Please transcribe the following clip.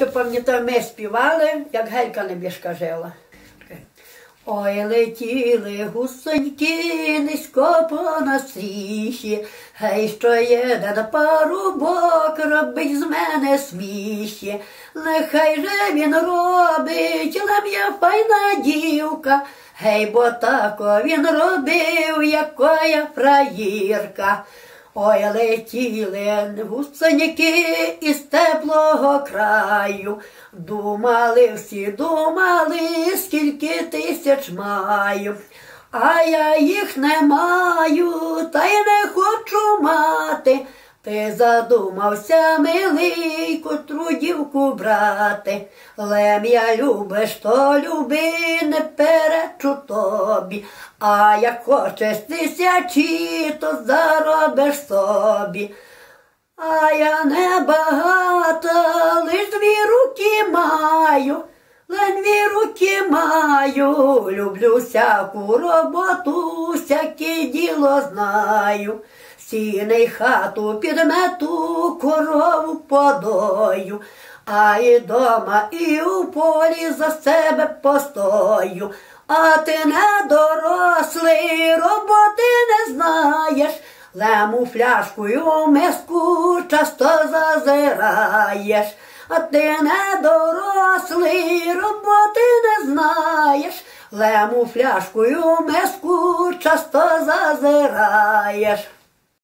Що пам'ятаю, ми співали, як гелька небіжка жила. Ой, летіли гусоньки низько по настріші, гей, що єден парубок робить з мене сміші. Нехай же він робить, лем'я файна дівка, гей, бо тако він робив, якоя фраїрка. Ой, летіли гусеняки із теплого краю, думали всі, думали, скільки тисяч маю, а я їх не маю, та й не хочу мати. Ти задумався, милий, котру дівку брати. Лем'я любиш, то люби, не перечу тобі. А як хочеш тисячі, то заробиш собі. А я не багата, лиш дві руки маю, лиш дві руки маю, люблю всяку роботу, всяке діло знаю. Сіний хату підмету, корову подою, а і дома, і у полі за себе постою. А ти не дорослий, роботи не знаєш, лему фляжкою миску часто зазираєш, а ти не дорослий, роботи не знаєш, лему фляжкою миску часто зазираєш.